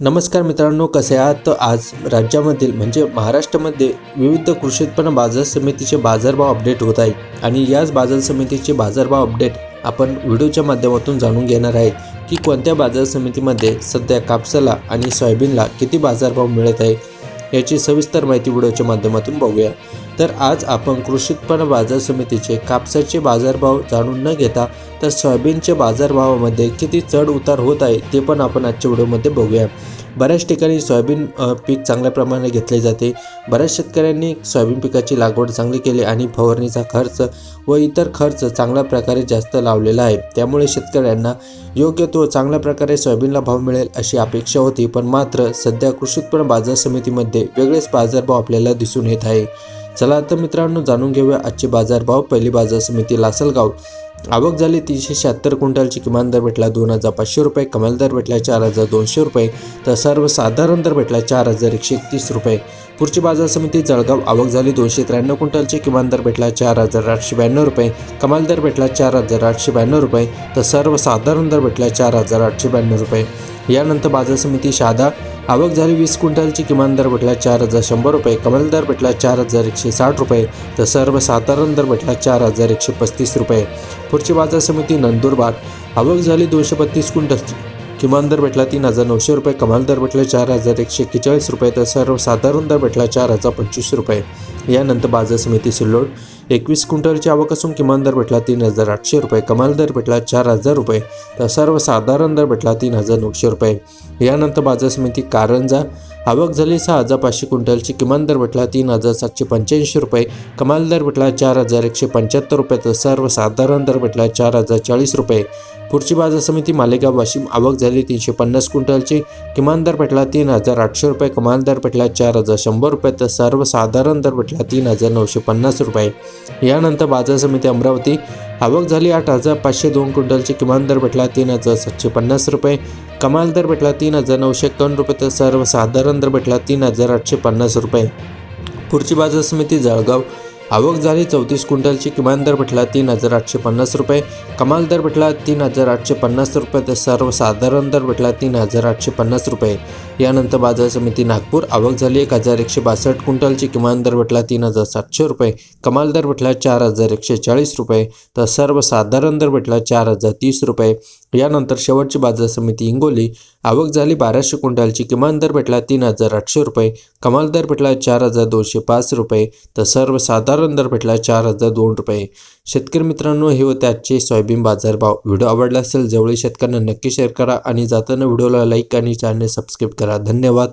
नमस्कार मित्रांनो कसे आहात? तर आज राज्यामधील म्हणजे महाराष्ट्रामध्ये विविध कृषी उत्पन्न बाजार समितीचे बाजारभाव अपडेट होत आहे आणि याच बाजार समितीचे बाजारभाव अपडेट आपण व्हिडिओच्या माध्यमातून जाणून घेणार आहे की कोणत्या बाजार समितीमध्ये सध्या कापसाला आणि सोयाबीनला किती बाजारभाव मिळत आहे याची सविस्तर माहिती व्हिडिओच्या माध्यमातून बघूया. तर आज आपण कृषी उत्पन्न बाजार समितीचे कापसाचे बाजारभाव जाणून न घेता तर सोयाबीनच्या बाजारभावामध्ये किती चढ उतार होत आहे ते पण आपण आजच्या व्हिडिओमध्ये बघूया. बऱ्याच ठिकाणी सोयाबीन पीक चांगल्या प्रमाणे घेतले जाते. बऱ्याच शेतकऱ्यांनी सोयाबीन पिकाची लागवड चांगली केली आणि फवारणीचा खर्च व इतर खर्च चांगल्या प्रकारे जास्त लावलेला आहे. त्यामुळे शेतकऱ्यांना योग्य तो चांगल्या प्रकारे सोयाबीनला भाव मिळेल अशी अपेक्षा होती. पण मात्र सध्या कृषी उत्पन्न बाजार समितीमध्ये वेगळेच बाजारभाव आपल्याला दिसून येत आहे. चला तर मित्रांनो जाणून घेऊया आजचे बाजारभाव पहिली बाजार समिती लासलगाव. आवक झाली तीनशे शहात्तर क्विंटलची. किमान दर भेटला दोन हजार पाचशे रुपये कमाल दर भेटला चार हजार दोनशे रुपये तर सर्वसाधारण दर भेटला चार हजार एकशे एकतीस रुपये. पुढची बाजार समिती जळगाव. आवक झाली दोनशे त्र्याण्णव क्विंटलची. किमान दर भेटला चार हजार आठशे ब्याण्णव रुपये कमाल दर भेटला चार हजार आठशे ब्याण्णव रुपये तर सर्वसाधारण दर भेटला चार हजार आठशे ब्याण्णव रुपये. यानंतर बाजार समिती शहादा आवक झाली वीस क्विंटलची किमान दर भेटला चार हजार शंभर रुपये कमाल दर भेटला चार हजार एकशे साठ रुपये तर सर्वसाधारण दर भेटला चार हजार एकशे पस्तीस रुपये. पुढची बाजार समिती नंदुरबार आवक झाली दोनशे बत्तीस क्विंटलची किमान दर भेटला तीन हजार नऊशे रुपये कमाल दर भेटला चार हजार एकशे एक्केचाळीस रुपये तर सर्वसाधारण दर भेटला चार हजार पंचवीस रुपये. यानंतर बाजार समिती सिल्लोड एकवीस क्विंटलची आवक असून किमान दर भेटला तीन हजार आठशे रुपये कमाल दर भेटला चार हजार रुपये तर सर्वसाधारण दर भेटला तीन हजार नऊशे रुपये. यानंतर बाजार समिती कारंजा आवक झाली सहा हजार पाचशे क्विंटलची किमान दर भेटला तीन हजार सातशे पंच्याऐंशी रुपये कमाल दर भेटला चार हजार एकशे पंच्याहत्तर रुपये तर सर्वसाधारण दर भेटला चार हजार चाळीस रुपये. पुढची बाजार समिती मालेगाव वाशिम आवक झाली. तीनशे पन्नास क्विंटलची किमान दर पेटला तीन हजार आठशे रुपये कमाल दर पेटला चार हजार शंभर रुपये तर सर्वसाधारण दर पेटला तीन हजार नऊशे पन्नास रुपये. यानंतर बाजार समिती अमरावती आवक झाली आठ हजार पाचशे दोन क्विंटलची किमान दर भेटला तीन हजार सातशे पन्नास रुपये कमाल दर भेटला तीन हजार नऊशे एकावन्न रुपये तर सर्वसाधारण दर भेटला तीन हजार आठशे पन्नास रुपये. पुढची बाजार समिती जळगाव आवक झाली चौतीस क्विंटलची किमान दर भेटला तीन हजार आठशे पन्नास रुपये. कमाल दर भेटला तीन हजार आठशे पन्नास रुपये. तर सर्वसाधारण दर भेटला तीन हजार आठशे पन्नास रुपये. यानंतर बाजार समिती नागपूर. आवक झाली एक हजार एकशे बासष्ट क्विंटलची. किमान दर भेटला तीन हजार सातशे रुपये. कमाल दर भेटला चार हजार एकशे चाळीस रुपये. तर सर्वसाधारण दर भेटला चार हजार तीस रुपये. यानंतर शेवटची बाजार समिती हिंगोली. आवक झाली बाराशे क्विंटलची. किमान दर भेटला तीन हजार आठशे रुपये. कमाल दर भेटला चार हजार दोनशे पाच रुपये. तर सर्वसाधारण दर भेटला चार हजार दोन रुपये. शेतकरी मित्रांनो हे होते आजचे सोयाबीन बाजारभाव. व्हिडिओ आवडला असेल जवळील शेतकऱ्यांना नक्की शेअर करा आणि जाताना व्हिडिओला लाईक आणि चॅनल सबस्क्राईब करा. धन्यवाद.